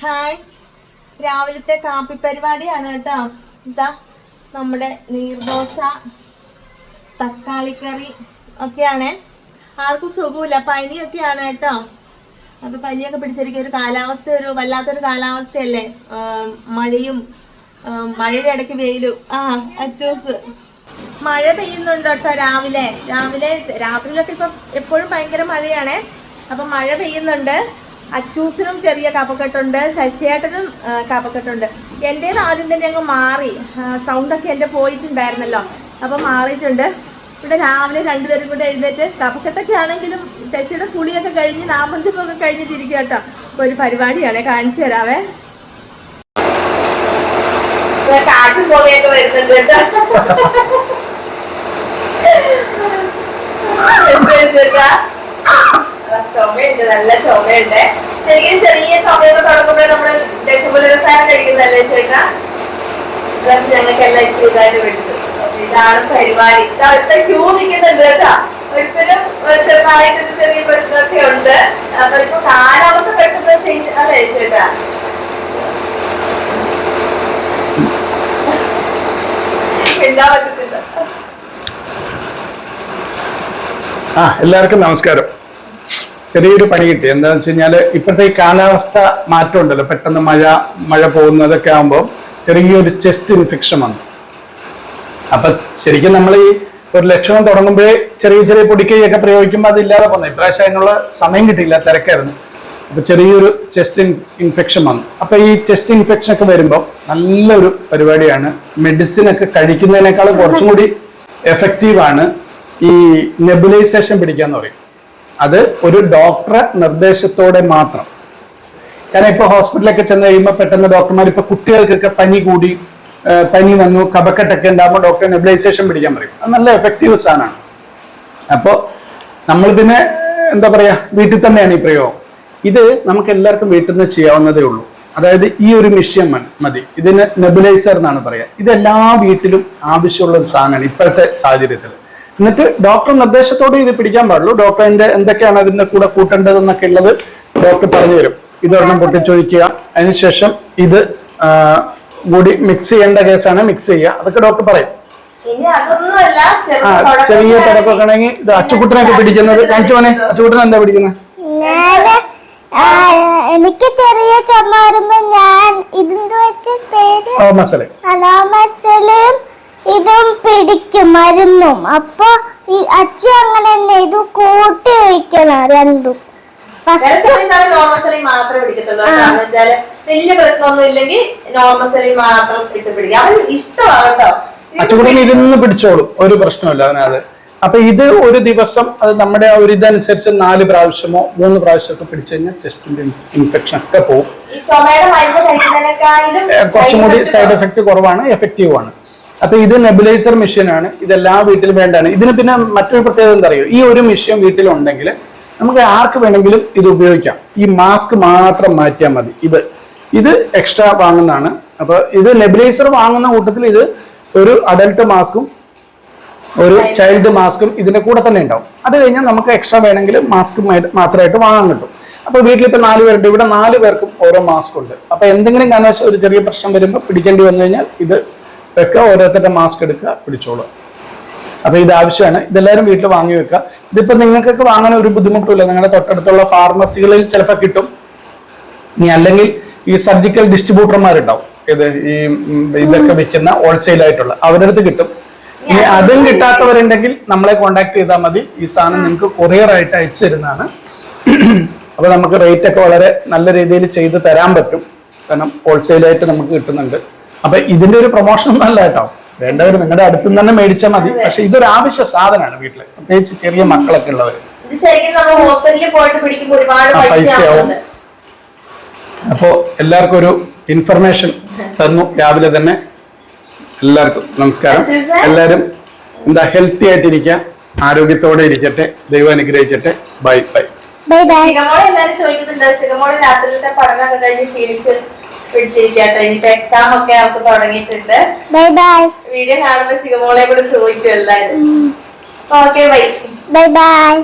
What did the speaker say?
Hi രാവിലത്തെ കാപ്പി പരിപാടിയാണ് കേട്ടോ. ഇതാ നമ്മുടെ നീർദോശ തക്കാളിക്കറി ഒക്കെയാണ്. ആർക്കും സുഖമില്ല. പനിയൊക്കെയാണ് കേട്ടോ. അപ്പൊ പനിയൊക്കെ പിടിച്ചിരിക്കും ഒരു കാലാവസ്ഥ ഒരു വല്ലാത്തൊരു കാലാവസ്ഥയല്ലേ? മഴയും മഴയുടെ ഇടയ്ക്ക് വെയിലും. ആ അച്ചൂസ്. മഴ പെയ്യുന്നുണ്ട് കേട്ടോ രാവിലെ. രാവിലെ രാത്രിയിലൊക്കെ ഇപ്പൊ എപ്പോഴും ഭയങ്കര മഴയാണേ. അപ്പൊ മഴ പെയ്യുന്നുണ്ട്. അച്ചൂസിനും ചെറിയ കപക്കെട്ടുണ്ട് ശശിയേട്ടനും കപ്പക്കെട്ടുണ്ട് കപക്കെട്ടുണ്ട് എന്റേത് ആദ്യം തന്നെ അങ്ങ് മാറി. സൗണ്ടൊക്കെ എന്റെ പോയിട്ടുണ്ടായിരുന്നല്ലോ. അപ്പം മാറിയിട്ടുണ്ട്. ഇവിടെ രാവിലെ രണ്ടുപേരും കൂടെ എഴുന്നേറ്റ് കപക്കെട്ടൊക്കെ ആണെങ്കിലും ശശിയുടെ കുളിയൊക്കെ കഴിഞ്ഞ് നാമഞ്ചപ്പൊക്കെ കഴിഞ്ഞിട്ടിരിക്കുക കേട്ടോ. അപ്പോൾ ഒരു പരിപാടിയാണ്. കാണിച്ചു തരാവേ. കാറ്റും പോലെയൊക്കെ വരുന്നുണ്ട് കേട്ടോ. നല്ല ചുമയുണ്ട്. ശരിക്കും ചെറിയ ചുമയൊക്കെ തുടങ്ങുമ്പോഴേ നമ്മൾ ദശമൂല കഴിക്കുന്നല്ലേ ചേട്ടാ? ഞങ്ങൾക്ക് എല്ലാം ഇച്ചിരി ഇതായിട്ട് ഇതാണ് പരിപാടി. അവിടുത്തെ ക്യൂ നിൽക്കുന്നുണ്ട് കേട്ടാ. ഒരിക്കലും ചെറുതായിട്ട് ചെറിയ പ്രശ്നമൊക്കെ ഉണ്ട്. അപ്പൊ ഇപ്പൊ കാലാവസ്ഥ പെട്ടെന്ന് ചേഞ്ച് അല്ലേ ചേട്ടാ? ആ എല്ലാവർക്കും നമസ്കാരം. ചെറിയൊരു പണി കിട്ടി. എന്താണെന്ന് വെച്ച് കഴിഞ്ഞാൽ ഇപ്പോഴത്തെ ഈ കാലാവസ്ഥ മാറ്റം ഉണ്ടല്ലോ പെട്ടെന്ന് മഴ മഴ പോകുന്നതൊക്കെ ആകുമ്പോൾ ചെറിയൊരു ചെസ്റ്റ് ഇൻഫെക്ഷൻ വന്നു. അപ്പൊ ശരിക്കും നമ്മൾ ഈ ഒരു ലക്ഷണം തുടങ്ങുമ്പോഴേ ചെറിയ ചെറിയ പൊടിക്കൈയൊക്കെ പ്രയോഗിക്കുമ്പോൾ അതില്ലാതെ പോകുന്നത് ഇപ്രാവശ്യം അതിനുള്ള സമയം കിട്ടിയില്ല തിരക്കായിരുന്നു. അപ്പൊ ചെറിയൊരു ചെസ്റ്റ് ഇൻഫെക്ഷൻ വന്നു. അപ്പൊ ഈ ചെസ്റ്റ് ഇൻഫെക്ഷൻ ഒക്കെ വരുമ്പോൾ നല്ലൊരു പരിപാടിയാണ്. മെഡിസിൻ ഒക്കെ കഴിക്കുന്നതിനേക്കാൾ കുറച്ചും കൂടി എഫക്റ്റീവ് ആണ് ഈ നെബുലൈസേഷൻ പിടിക്കാന്ന് പറയും. അത് ഒരു ഡോക്ടറെ നിർദ്ദേശത്തോടെ മാത്രം. കാരണം ഇപ്പൊ ഹോസ്പിറ്റലൊക്കെ ചെന്ന് കഴിയുമ്പോൾ പെട്ടെന്ന് ഡോക്ടർമാർ ഇപ്പൊ കുട്ടികൾക്കൊക്കെ പനി കൂടി പനി വന്നു കഫക്കെട്ടൊക്കെ ഉണ്ടാകുമ്പോൾ ഡോക്ടർ നെബിലൈസേഷൻ പിടിക്കാൻ പറയും. അത് നല്ല എഫക്റ്റീവ് സാധനമാണ്. അപ്പോൾ നമ്മൾ പിന്നെ എന്താ പറയാ വീട്ടിൽ തന്നെയാണ് ഈ പ്രയോഗം. ഇത് നമുക്ക് എല്ലാവർക്കും വീട്ടിൽ നിന്ന് ചെയ്യാവുന്നതേ ഉള്ളൂ. അതായത് ഈ ഒരു മിഷ്യൻ മതി. ഇതിന് നെബുലൈസർ എന്നാണ് പറയാ. ഇത് എല്ലാ വീട്ടിലും ആവശ്യമുള്ള ഒരു സാധനമാണ് ഇപ്പോഴത്തെ സാഹചര്യത്തിൽ എന്നിട്ട് ഡോക്ടർ നിർദ്ദേശത്തോടെ ഇത് പിടിക്കാൻ പാടുള്ളൂ. ഡോക്ടർ അതിന്റെ എന്തൊക്കെയാണ് അതിന്റെ കൂടെ കൂട്ടേണ്ടതെന്നൊക്കെ ഉള്ളത് ഡോക്ടർ പറഞ്ഞു തരും ഇതൊരെണ്ണം പൊട്ടിച്ചൊഴിക്കുക. അതിനുശേഷം ഇത് കൂടി മിക്സ് ചെയ്യേണ്ട കേസാണ് മിക്സ് ചെയ്യുക. അതൊക്കെ ഡോക്ടർ പറയും. ഇനി അതൊന്നുമല്ല ആ ചെറിയ തിരക്കൊക്കെ ആണെങ്കിൽ ഇത് അച്ചുകുട്ടനൊക്കെ പിടിക്കുന്നത്. കാണിച്ചു പോനെ അച്ചുകുട്ടൻ എന്താ പിടിക്കുന്നത്? എനിക്ക് ചെറിയ ചുമ വരുമ്പോ ഞാൻ ഇതിന്റെ വെച്ച് പേര്? ഓ മസാല അലാമസലും ഇതും പിടിക്കും മരുന്നും. അപ്പൊ അച്ഛൻ അങ്ങനെ തന്നെ ഇത് കൂട്ടി വയ്ക്കണം രണ്ടും. വലിയ പ്രശ്നമൊന്നും ഇല്ലെങ്കിൽ നോർമൽ മാത്രം ഇട്ട് പിടിക്കാം. അവൻ ഇഷ്ടമാണ് കേട്ടോ. അച്ചുകുട്ടൻ ഇരുന്ന് പിടിച്ചോളും. ഒരു പ്രശ്നമില്ല അതിനകത്ത് അപ്പൊ ഇത് ഒരു ദിവസം അത് നമ്മുടെ ആ ഒരു ഇതനുസരിച്ച് നാല് പ്രാവശ്യമോ മൂന്ന് പ്രാവശ്യമൊക്കെ പിടിച്ചു കഴിഞ്ഞാൽ ചെസ്റ്റിന്റെ ഇൻഫെക്ഷൻ ഒക്കെ പോകും കുറച്ചും കൂടി സൈഡ് എഫക്ട് കുറവാണ് എഫക്റ്റീവ് ആണ്. അപ്പൊ ഇത് നെബുലൈസർ മെഷീൻ ആണ്. ഇതെല്ലാ വീട്ടിലും വേണ്ടതാണ്. ഇതിന് പിന്നെ മറ്റൊരു പ്രത്യേകത എന്താ ഈ ഒരു മെഷീൻ വീട്ടിലുണ്ടെങ്കിൽ നമുക്ക് ആർക്ക് വേണമെങ്കിലും ഇത് ഉപയോഗിക്കാം. ഈ മാസ്ക് മാത്രം മാറ്റിയാൽ മതി. ഇത് ഇത് എക്സ്ട്രാ വാങ്ങുന്നതാണ്. അപ്പൊ ഇത് നെബുലൈസർ വാങ്ങുന്ന കൂട്ടത്തിൽ ഇത് ഒരു അഡൽട്ട് മാസ്കും ഒരു ചൈൽഡ് മാസ്കും ഇതിന്റെ കൂടെ തന്നെ ഉണ്ടാവും. അത് കഴിഞ്ഞാൽ നമുക്ക് എക്സ്ട്രാ വേണമെങ്കിൽ മാസ്ക് മാത്രമായിട്ട് വാങ്ങാൻ കിട്ടും. അപ്പൊ വീട്ടിൽ ഇപ്പൊ നാല് പേരുണ്ട്. ഇവിടെ നാല് പേർക്കും ഓരോ മാസ്ക് ഉണ്ട്. അപ്പൊ എന്തെങ്കിലും കാരണവശാൽ ഒരു ചെറിയ പ്രശ്നം വരുമ്പോൾ പിടിക്കേണ്ടി വന്നു കഴിഞ്ഞാൽ ഇത് വെക്കുക ഓരോരുത്തരുടെ മാസ്ക് എടുക്കുക പിടിച്ചോളൂ അപ്പോൾ ഇത് ആവശ്യമാണ്. ഇതെല്ലാവരും വീട്ടിൽ വാങ്ങി വെക്കുക. ഇതിപ്പോ നിങ്ങൾക്കൊക്കെ വാങ്ങാൻ ഒരു ബുദ്ധിമുട്ടില്ല നിങ്ങളുടെ തൊട്ടടുത്തുള്ള ഫാർമസികളിൽ ചിലപ്പോൾ കിട്ടും. ഇനി അല്ലെങ്കിൽ ഈ സർജിക്കൽ ഡിസ്ട്രിബ്യൂട്ടർമാരുണ്ടാവും ഇത് ഈ ഇതൊക്കെ വിൽക്കുന്ന ഹോൾസെയിൽ ആയിട്ടുള്ള അവരുടെ അടുത്ത് കിട്ടും. ഇനി അതും കിട്ടാത്തവരുണ്ടെങ്കിൽ നമ്മളെ കോണ്ടാക്ട് ചെയ്താൽ മതി. ഈ സാധനം നിങ്ങൾക്ക് കൊറിയർ ആയിട്ട് അയച്ചു തരുന്നതാണ്. അപ്പൊ നമുക്ക് റേറ്റ് ഒക്കെ വളരെ നല്ല രീതിയിൽ ചെയ്ത് തരാൻ പറ്റും. കാരണം ഹോൾസെയിൽ ആയിട്ട് നമുക്ക് കിട്ടുന്നുണ്ട്. അപ്പൊ ഇതിന്റെ ഒരു പ്രൊമോഷൻ ഒന്നും അല്ല കേട്ടോ. വേണ്ടവർ നിങ്ങളുടെ അടുത്ത് തന്നെ മേടിച്ചാൽ മതി. പക്ഷെ ഇതൊരു ആവശ്യ സാധനമാണ് വീട്ടിൽ. പ്രത്യേകിച്ച് ചെറിയ മക്കളൊക്കെ ഉള്ളവർ പൈസയാവും. അപ്പോ എല്ലാവർക്കും ഒരു ഇൻഫർമേഷൻ തന്നു. രാവിലെ തന്നെ എല്ലാവർക്കും നമസ്കാരം. എല്ലാരും എല്ലാവരും എന്താ ഹെൽത്തി ആയിട്ടിരിക്കുക ആരോഗ്യത്തോടെ ഇരിക്കട്ടെ. ദൈവം അനുഗ്രഹിക്കട്ടെ. ബൈ ബൈ ബൈ ബൈ എല്ലാരും ചോദിക്കുന്നുണ്ട്. ശിഖമോൾ രാത്രിയിലത്തെ പഠനമൊക്കെ കഴിഞ്ഞ് ക്ഷീണിച്ച് പിടിച്ചിരിക്കട്ടെ ഇനിയിപ്പോ എക്സാം ഒക്കെ അവർക്ക് തുടങ്ങിയിട്ടുണ്ട്. ബൈ ബൈ വീഡിയോ കാണുമ്പോ ശിവമോളെ കൂടെ ചോദിക്കും എല്ലാരും ഓക്കെ ബൈ ബൈ ബൈ